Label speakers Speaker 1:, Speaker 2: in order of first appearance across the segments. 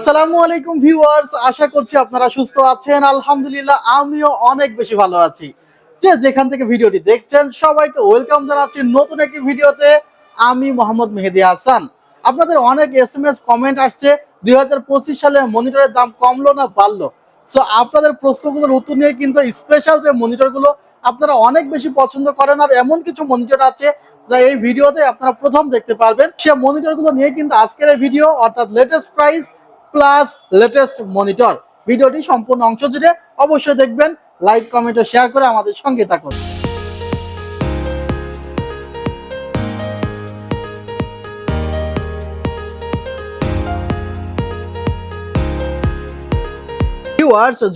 Speaker 1: আসসালামু আলাইকুম ভিউয়ার্স, আশা করছি আপনারা সুস্থ আছেন। আলহামদুলিল্লাহ, আমিও অনেক বেশি ভালো আছি। যে যেখান থেকে ভিডিওটি দেখছেন, সবাইকে ওয়েলকাম জানাচ্ছি নতুন একটি ভিডিওতে। আমি মোহাম্মদ মেহেদি হাসান। আপনাদের অনেক কমেন্ট আসছে, দুই সালে মনিটরের দাম কমলো না, বাড়লো? সো আপনাদের প্রশ্নগুলোর উত্তর নিয়ে কিন্তু স্পেশাল যে মনিটরগুলো, আপনারা অনেক বেশি পছন্দ করেন আর এমন কিছু মনিটর আছে যা এই ভিডিওতে আপনারা প্রথম দেখতে পারবেন। সে মনিটরগুলো নিয়ে কিন্তু আজকের এই ভিডিও, অর্থাৎ latest price plus latest monitor ভিডিওটি সম্পূর্ণ অংশ জুড়ে অবশ্যই দেখবেন লাইক কমেন্ট ও শেয়ার করে আমাদের সঙ্গে থাকুন।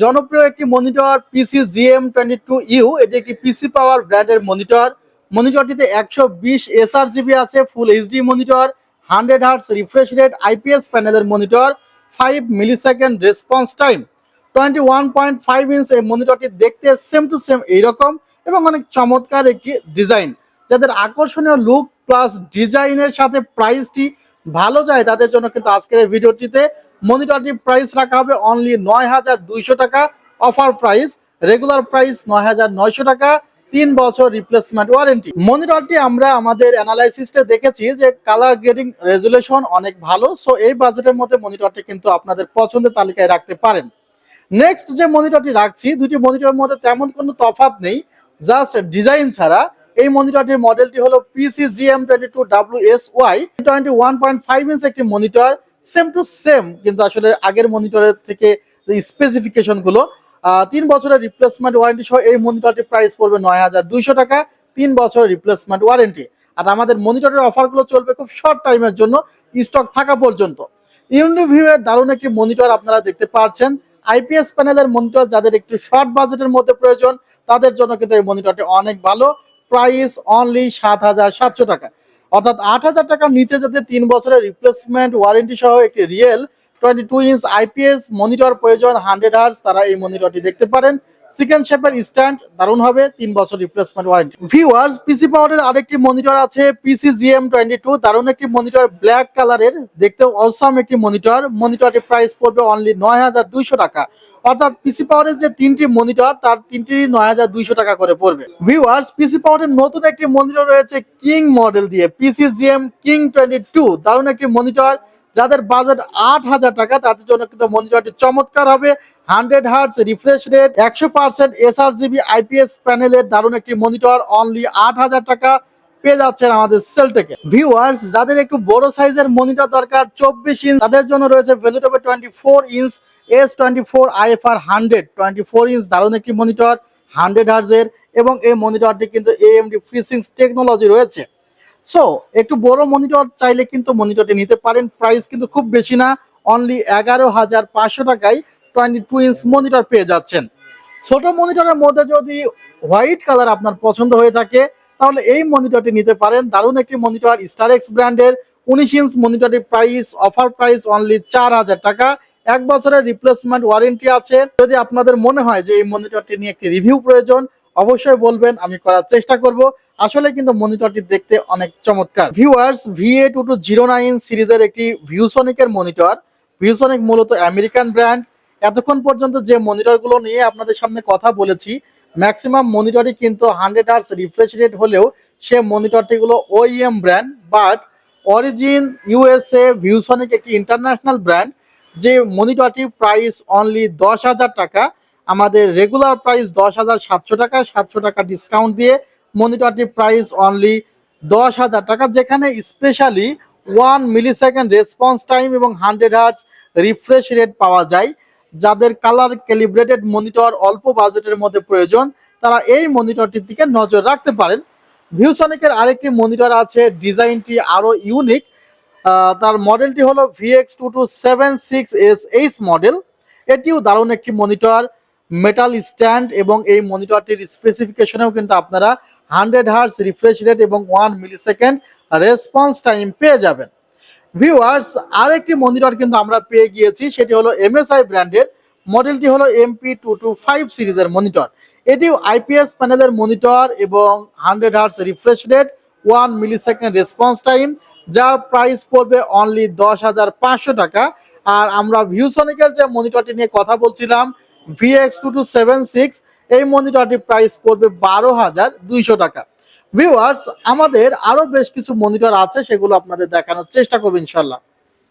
Speaker 1: জনপ্রিয় একটি monitor PC GM twenty two U এটি একটি পিসি পাওয়ার ব্র্যান্ডের মনিটর মনিটরটিতে একশো বিশ এস এসআর জিবি আছে full HD monitor hundred hertz refresh rate IPS প্যানেলের monitor five millisecond response time twenty one point five inch এই মনিটরটি দেখতে সেম টু সেম এইরকম এবং অনেক চমৎকার একটি ডিজাইন যাদের আকর্ষণীয় লুক প্লাস ডিজাইনের সাথে প্রাইসটি ভালো যায়, তাদের জন্য কিন্তু আজকের এই ভিডিওটিতে মনিটরটির প্রাইস রাখা হবে অনলি নয় হাজার দুইশো টাকা। অফার প্রাইস রেগুলার প্রাইস নয় হাজার নয়শো টাকা। তিন বছর রিপ্লেসমেন্ট ওয়ারেন্টি মনিটরটি আমরা আমাদের অ্যানালাইসিসটা দেখেছি যে কালার গ্রেডিং রেজুলেশন অনেক ভালো সো এই বাজেটের মধ্যে মনিটরটি কিন্তু আপনাদের পছন্দের তালিকায় রাখতে পারেন। নেক্সট যে মনিটরটি রাখছি দুটি মনিটরের মধ্যে তেমন কোনো তফাৎ নেই জাস্ট ডিজাইন ছাড়া। এই মনিটরটির মডেলটি হলো PC GM twenty two W S Y twenty one point five inch একটি মনিটর সেম টু সেম কিন্তু আসলে আগের মনিটরের থেকে যে স্পেসিফিকেশনগুলো আহ, তিন বছরের রিপ্লেসমেন্ট ওয়ারেন্টি সহ এই মনিটরটির প্রাইস পড়বে নয় হাজার দুইশো টাকা। তিন বছরের রিপ্লেসমেন্ট ওয়ারেন্টি আর আমাদের মনিটরের অফারগুলো চলবে খুব শর্ট টাইমের জন্য স্টক থাকা পর্যন্ত। ইউনিভিউ এর দারুণ একটি মনিটর আপনারা দেখতে পাচ্ছেন। আইপিএস প্যানেলের মনিটর যাদের একটু শর্ট বাজেটের মধ্যে প্রয়োজন, তাদের জন্য কিন্তু এই মনিটরটি অনেক ভালো। প্রাইস অনলি সাত হাজার সাতশো টাকা। অর্থাৎ আট হাজার টাকার নিচে যাতে তিন বছরের রিপ্লেসমেন্ট ওয়ারেন্টি সহ একটি real twenty two inch IPS, monitor প্রয়োজন, হান্ড্রেড আওয়ার্স তারা এই মনিটরটি দেখতে পারেন। সেকেন্ড শেপের স্ট্যান্ড দারুণ হবে, তিন বছর রিপ্লেসমেন্ট ওয়ারেন্টি ভিউয়ার্স পিসি পাওয়ারের আরেকটি মনিটর আছে পিসি জিএম টোয়েন্টি টু দারুণ একটি মনিটর ব্ল্যাক কালারের দেখতে অসাম একটি মনিটর। মনিটরটির প্রাইস পড়বে অনলি নয় হাজার দুইশো টাকা। অর্থাৎ পিসি পাওয়ারের যে তিনটি মনিটর, তার তিনটি নয় হাজার দুইশো টাকা করে পড়বে। ভিউয়ার্স পিসি পাওয়ারের নতুন একটি মনিটর রয়েছে কিং মডেল দিয়ে PC GM king twenty two দারুণ একটি মনিটর। যাদের বাজেট আট হাজার টাকা, তাদের জন্য কিন্তু মনিটরটি চমৎকার হবে। হান্ড্রেড হার্টস রিফ্রেশ রেট একশো পার্সেন্ট এসআর জিবি আইপিএস প্যানেলের দারুণ একটি মনিটর অনলি আট হাজার টাকা পেয়ে যাচ্ছেন আমাদের সেল থেকে। ভিউয়ার্স যাদের একটু বড় সাইজের মনিটর দরকার, চব্বিশ ইঞ্চ তাদের জন্য রয়েছে vegetable twenty four inch S twenty four IFR hundred twenty four inch দারুণ একটি মনিটর হান্ড্রেড হার্জের এবং এই মনিটরটি কিন্তু এএমডি ফ্রিসিংস টেকনোলজি রয়েছে। সো একটু বড় মনিটর চাইলে কিন্তু মনিটরটি নিতে পারেন। প্রাইস কিন্তু খুব বেশি না অনলি এগারো হাজার পাঁচশো টাকায় টোয়েন্টি টু ইঞ্চ মনিটর পেয়ে যাচ্ছেন। ছোট মনিটরের মধ্যে যদি হোয়াইট কালার আপনার পছন্দ হয়ে থাকে, তাহলে এই মনিটরটি নিতে পারেন। দারুণ একটি মনিটর স্টারেক্স ব্র্যান্ডের উনিশ ইঞ্চ মনিটরটির প্রাইস অফার প্রাইস অনলি চার হাজার টাকা। এক বছরের রিপ্লেসমেন্ট ওয়ারেন্টি আছে। যদি আপনাদের মনে হয় যে এই মনিটরটি নিয়ে একটি রিভিউ প্রয়োজন, অবশ্যই বলবেন, আমি করার চেষ্টা করব। আসলে কিন্তু মনিটরটি দেখতে অনেক চমৎকার। Viewers VA two two zero nine সিরিজের একটি ভিউসনিকের মনিটর। ভিউসনিক মূলত আমেরিকান ব্র্যান্ড। এতক্ষণ পর্যন্ত যে মনিটরগুলো নিয়ে আপনাদের সামনে কথা বলেছি ম্যাক্সিমাম মনিটরই কিন্তু হান্ড্রেড আর্স রিফ্রেশ রেট হলেও সে মনিটরটিগুলো OEM brand but origin USA ViewSonic একটি ইন্টারন্যাশনাল ব্র্যান্ড যে মনিটরটির প্রাইস অনলি দশ হাজার টাকা, আমাদের রেগুলার প্রাইস দশ হাজার সাতশো টাকা সাতশো টাকা ডিসকাউন্ট দিয়ে মনিটরটির প্রাইস অনলি দশ হাজার টাকা, যেখানে specially one millisecond response time এবং হান্ড্রেড হার্টস রিফ্রেশ রেট পাওয়া যায়। যাদের কালার ক্যালিব্রেটেড মনিটর অল্প বাজেটের মধ্যে প্রয়োজন, তারা এই মনিটরটির দিকে নজর রাখতে পারেন। ভিউসনিকের আরেকটি মনিটর আছে ডিজাইনটি আরও ইউনিক তার মডেলটি হলো VX two two seven six S H model এটিও দারুণ একটি মনিটর মেটাল স্ট্যান্ড এবং এই মনিটরটির স্পেসিফিকেশনেও কিন্তু আপনারা হান্ড্রেড হার্স রিফ্রেশ রেট এবং one millisecond response time পেয়ে যাবেন। ভিউয়ার্স, আরেকটি মনিটর কিন্তু আমরা পেয়ে গিয়েছি, সেটি হলো এমএসআই ব্র্যান্ডের, মডেলটি হলো এমপি টু টু ফাইভ সিরিজের মনিটর। এটিও আইপিএস প্যানেলের মনিটর এবং hundred hertz refresh rate, one millisecond response time, যার প্রাইস পড়বে অনলি দশ হাজার পাঁচশো টাকা। আর আমরা ভিউসনিকের যে মনিটরটি নিয়ে কথা বলছিলাম VX two two seven six এই মনিটরটির প্রাইস পড়বে বারো হাজার দুইশো টাকা। ভিউয়ার্স আমাদের আরও বেশ কিছু মনিটর আছে, সেগুলো আপনাদের দেখানোর চেষ্টা করব ইনশাল্লাহ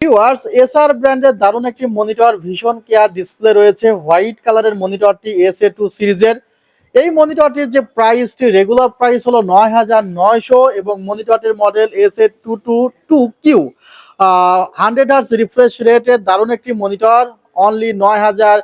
Speaker 1: ভিউয়ার্স এসআর ব্র্যান্ডের দারুণ একটি মনিটর ভীষণ কেয়ার ডিসপ্লে রয়েছে হোয়াইট কালারের মনিটরটি এস এ টু সিরিজের। এই মনিটরটির যে প্রাইসটি রেগুলার প্রাইস হলো নয় হাজার নয়শো এবং মনিটরটির model S A two two two Q hundred hertz refresh রেটের দারুণ একটি মনিটর অনলি নয় হাজার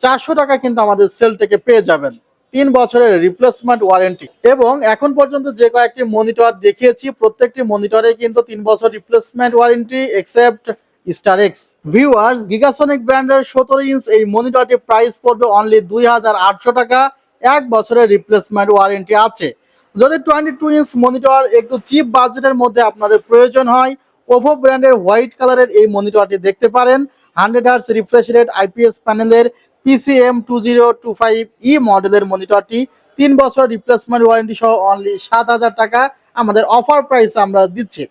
Speaker 1: চারশো টাকা কিন্তু আমাদের সেল থেকে পেয়ে যাবেন। তিন বছরের রিপ্লেসমেন্ট ওয়ারেন্টি এবং এখন পর্যন্ত যে কয়েকটি মনিটর দেখিয়েছি, প্রত্যেকটি মনিটরে কিন্তু তিন বছর replacement warranty except star X viewers গিগাসনিক ব্র্যান্ডের সতেরো ইঞ্চ এই মনিটরটি প্রাইস পড়বে অনলি দুই হাজার আটশো টাকা। এক বছরের রিপ্লেসমেন্ট ওয়ারেন্টি আছে। যদি টোয়েন্টি টু ইঞ্চ মনিটর একটু চিপ বাজেটের মধ্যে আপনাদের প্রয়োজন হয় ওভো ব্র্যান্ডের হোয়াইট কালারের এই মনিটরটি দেখতে পারেন। Hundred hertz refresh rate IPS প্যানেলের PCM two zero two five E মডেলের মনিটরটি তিন বছর রিপ্লেসমেন্ট ওয়ারেন্টি সহ অনলি সাত হাজার টাকা আমাদের অফার প্রাইস আমরা দিচ্ছি।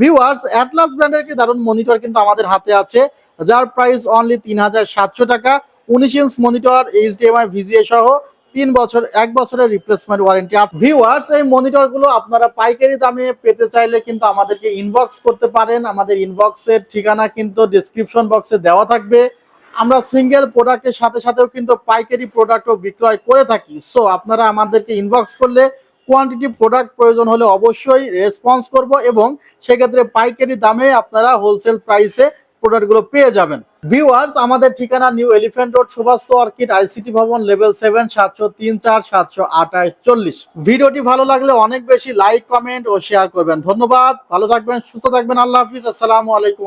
Speaker 1: ভিউয়ার্স অ্যাটলাস ব্র্যান্ডের একটি দারুণ মনিটর কিন্তু আমাদের হাতে আছে, যার প্রাইস অনলি তিন হাজার সাতশো টাকা, উনিশ ইঞ্চ মনিটর এইচডিএমআই ভিজিএ সহ তিন বছর, এক বছরের রিপ্লেসমেন্ট ওয়ারেন্টি ভিউয়ার্স এই মনিটরগুলো আপনারা পাইকারি দামে পেতে চাইলে কিন্তু আমাদেরকে ইনবক্স করতে পারেন। আমাদের ইনবক্সের ঠিকানা কিন্তু ডিসক্রিপশন বক্সে দেওয়া থাকবে। আমরা সিঙ্গেল প্রোডাক্টের সাথে সাথেও কিন্তু পাইকারি প্রোডাক্টও বিক্রয় করে থাকি। সো আপনারা আমাদেরকে ইনবক্স করলে কোয়ান্টিটি প্রোডাক্ট প্রয়োজন হলে অবশ্যই রেসপন্স করব এবং সেক্ষেত্রে পাইকারি দামে আপনারা হোলসেল প্রাইসে প্রোডাক্টগুলো পেয়ে যাবেন। ভিউয়ার্স আমাদের ঠিকানা new elephant road Subhash orchid ICT ভবন লেভেল সেভেন সাতশো তিন চার, সাতশো আঠাশ চল্লিশ। ভিডিওটি ভালো লাগলে অনেক বেশি লাইক কমেন্ট ও শেয়ার করবেন। ধন্যবাদ, ভালো থাকবেন, সুস্থ থাকবেন, আল্লাহ হাফিজ, আসসালামু আলাইকুম।